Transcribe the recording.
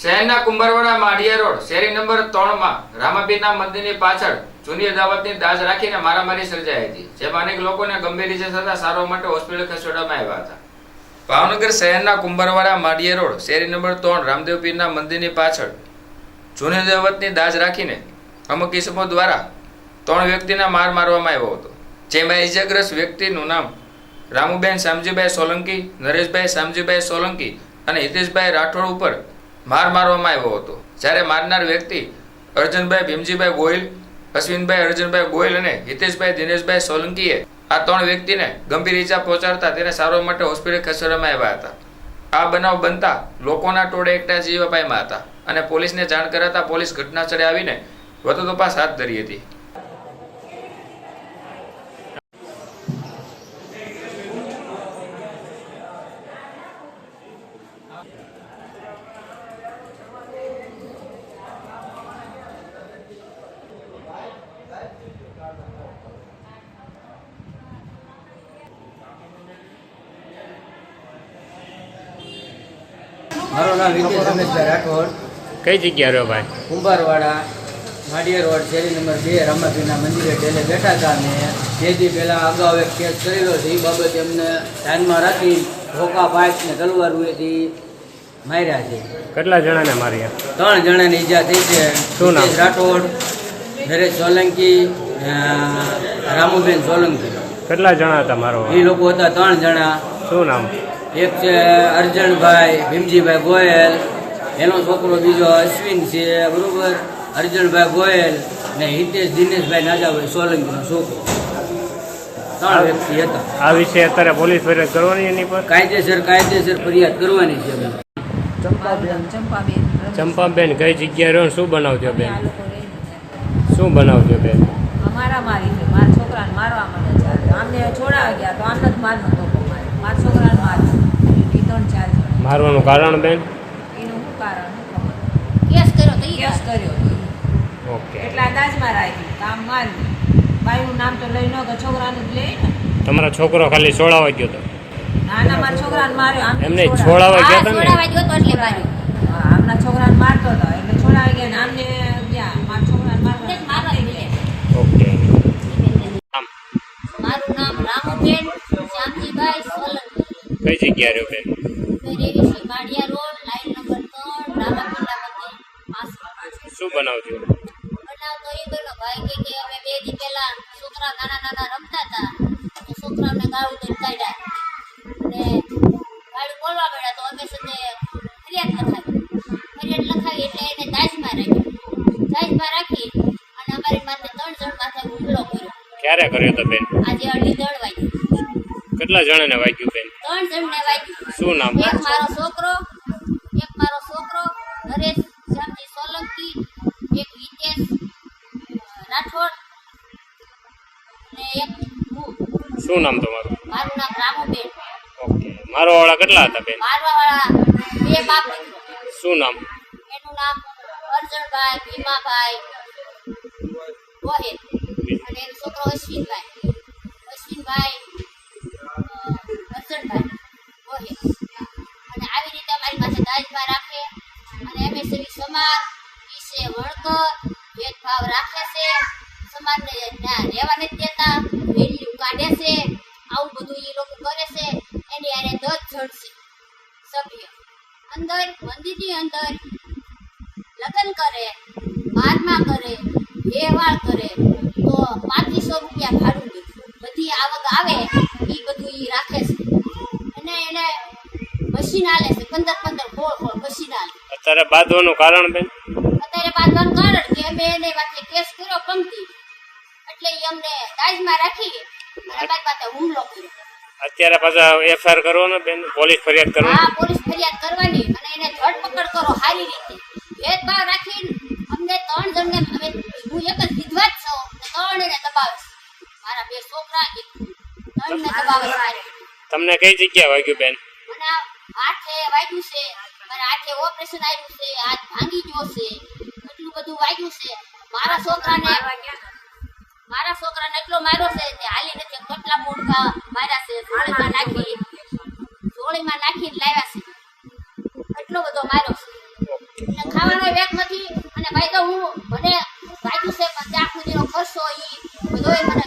શહેરના કુંભારવાડા માઢિયા રોડ, શેરી નંબર ત્રણમાં રામાપીરના મંદિરની પાછળ જૂની અદાવતની દાજ રાખીને મારામારી સર્જાઈ હતી, જેમાં અનેક લોકોને ગંભીર રીતે થતા સારવાર માટે હોસ્પિટલ ખસેડવામાં આવ્યા હતા. ભાવનગર શહેરના કુંભારવાડા માઢિયા રોડ, શેરી નંબર ત્રણ રામદેવપીરના મંદિરની પાછળ જૂની અદાવતની દાજ રાખીને અમુક કિસ્મો દ્વારા ત્રણ વ્યક્તિના માર મારવામાં આવ્યો હતો, જેમાં ઇજાગ્રસ્ત વ્યક્તિનું નામ રામુબેન શામજીભાઈ સોલંકી, નરેશભાઈ શામજીભાઈ સોલંકી અને હિતેશભાઈ રાઠોડ ઉપર માર મારવામાં આવ્યો હતો. જ્યારે મારનાર વ્યક્તિ અર્જુનભાઈ ભીમજીભાઈ ગોહિલ, અશ્વિનભાઈ અર્જુનભાઈ ગોહિલ અને હિતેશભાઈ દિનેશભાઈ સોલંકીએ આ ત્રણ વ્યક્તિને ગંભીર ઈજા પહોંચાડતા તેને સારવાર માટે હોસ્પિટલ ખસેડવામાં આવ્યા હતા. આ બનાવ બનતા લોકોના ટોળે એકટા જીવ પામ્યા હતા અને પોલીસને જાણ કરાતા પોલીસ ઘટના સ્થળે આવીને વધુ તપાસ હાથ ધરી હતી. મારું નામ વિજય રમેશભાઈ રાઠોડ. કઈ જગ્યા રહ્યો ભાઈ? કુંભારવાડા માડિયા રોડ શેરી નંબર બે રમાજીના મંદિરે ટેલે બેઠા હતા જે દી પહેલાં અગાઉ એક કેસ કરેલો છે એ બાબતે અમને ધ્યાનમાં રાખી ધોકા પાઇપ ને તલવારુએથી માર્યા છે. કેટલા જણાને માર્યા ત્રણ જણાની ઈજા થઈ છે. શું નામ? રાઠોડ નરેશ સોલંકી રામુબેન સોલંકી. કેટલા જણા હતા મારો એ લોકો હતા ત્રણ જણા. શું નામ? એક છે અર્જણભાઈ ભીમજીભાઈ ગોયલ એનો છોકરો બીજો અશ્વિન છે બરોબર? અર્જણભાઈ ગોયલ ને હિતેશ દિનેશભાઈ નાજાભાઈ સોલંકીનો છોકરો. ત્રણ વ્યક્તિ હતા. આ વિશે અત્યારે પોલીસ ફરિયાદ કરવાની એની પર? કાયદેસર કાયદેસર ફરિયાદ કરવાની છે. ચંપાબેન. ચંપાબેન. ચંપાબેન કઈ જગ્યા રહ્યો શું બનાવજો બેન? આ લોકો રહે છે શું બનાવજો બેન? અમારા મારી છે મારા છોકરાને મારવા માંડે છે. આમને છોડાવી ગયા તો આમને જ મારનો ધોકો મારે. મારા છોકરાને માર્યો એ ત્રણ ચાર મારવાનું કારણ બેન? એનું શું કારણ? કેસ કર્યો તો કેસ કર્યો તો. ઓકે. એટલા દાજમાં રાખ્યું કામ માર્યું. બાઈનું નામ તો લઈ ન કે છોકરાનું જ લે તમારો છોકરો ખાલી સોળાવા ગયો હતો એમને છોડાવ્યો. છોડાવા ગયા હતા ને? છોડાવા ગયો તો એટલે માર્યો. આમના છોકરાને મારતો હતો એટલે છોડાવી ગયા ને આમને જ્યાં મારા છોકરાને મળે. ઓકે. મારું નામ રામુબેન શ્યામજીભાઈ સોલંકી. કઈ જગ્યા રહ્યો બેન? માળિયા રોડ લાઈન નંબર ત્રણ રામાપીલા મંદિર પાસે શું બનાવજો? એ ભાઈ કે કે અમે બે દી પહેલા છોકરા નાના નાના રમતા હતા. તો છોકરાઓને ગાળું દઈને કાઢ્યા. ગાળું તો અમે સાથે ફરિયાદ લખાવી. ફરિયાદ લખાવી એટલે એને દાજમાં રાખી દાજમાં રાખી અને અમારી માથે ત્રણ જણ માથે હુમલો કર્યો. ક્યારે કર્યો તો બેન? આજે અઢી દળ વાગ્યું. કેટલા જણાને વાગ્યું બેન? ત્રણ જણને વાગ્યું. શું નામ એક મારો છોકરો એક મારો છોકરો નરેશ શ્યામજી સોલંકી એક હિતેશ રાઠોડ ને એક શું નામ તમારું? મારું નામ રામુબેન. ઓકે મારો વાળા કેટલા હતા બેન? મારવાવાળા બે બાપ. શું નામ? એનું નામ અર્જણભાઈ ભીમાભાઈ ગોહિલ અને એનો છોકરો અશ્વિનભાઈ. અશ્વિનભાઈ અર્જણભાઈ ગોહિલ અને આવી રીતે અમારી પાસે દાજમાં રાખે. અને એમ સેવી સમાજ વિશે વળતર ભેદભાવ રાખે છે. સમાજને રહેવા નથી દેતા વેલ્યુ કાઢે છે. આવું બધું એ લોકો કરે છે. જણ છે સભ્ય અંદર મંદિરની અંદર લગ્ન કરે બારમા કરે વ્યવહાર કરે તો પાંત્રીસો રૂપિયા ભાડું દે બધી આવક આવે એ બધું એ રાખે છે અને એને મશીન આલે છે પંદર પંદર ખોળ ખોળ મશીન આલે અત્યારે બાંધવાનું કારણ બેન? અત્યારે બાંધવાનું કારણ કે અમે એને માથે કેસ કર્યો પંક્તિ એટલે એ અમને દાજમાં રાખી અને બાદ હુમલો કર્યો. અત્યારે પાછા એફઆઈઆર ને બેન પોલીસ ફરિયાદ કરો હા પોલીસ ફરિયાદ કરવાની. અને એને ધરપકડ કરો સારી રીતે. ભેદભાવ રાખીને અમને ત્રણ જણને અમે હું એક જ વિધવા જ છું ત્રણ એને દબાવીશ. મારા બે છોકરા એક ત્રણને દબાવે છે તમને કઈ જગ્યા વાગ્યું બેન? મને આ હાથે વાગ્યું છે. મને હાથે ઓપરેશન આવ્યું છે હાથ ભાંગી ગયો છે એટલું બધું વાગ્યું છે. મારા છોકરાને મારા છોકરાને એટલો માર્યો છે કે હાલી નથી કોટલા મૂળકા માર્યા છે જોળીમાં નાખી જોળીમાં નાખીને લાવ્યા છે. એટલો બધો માર્યો છે. ખાવાનો વેગ નથી, અને ભાઈ તો હું મને વાગ્યું છે, પણ ત્યાં સુધીનો ખર્ચો એ બધો મને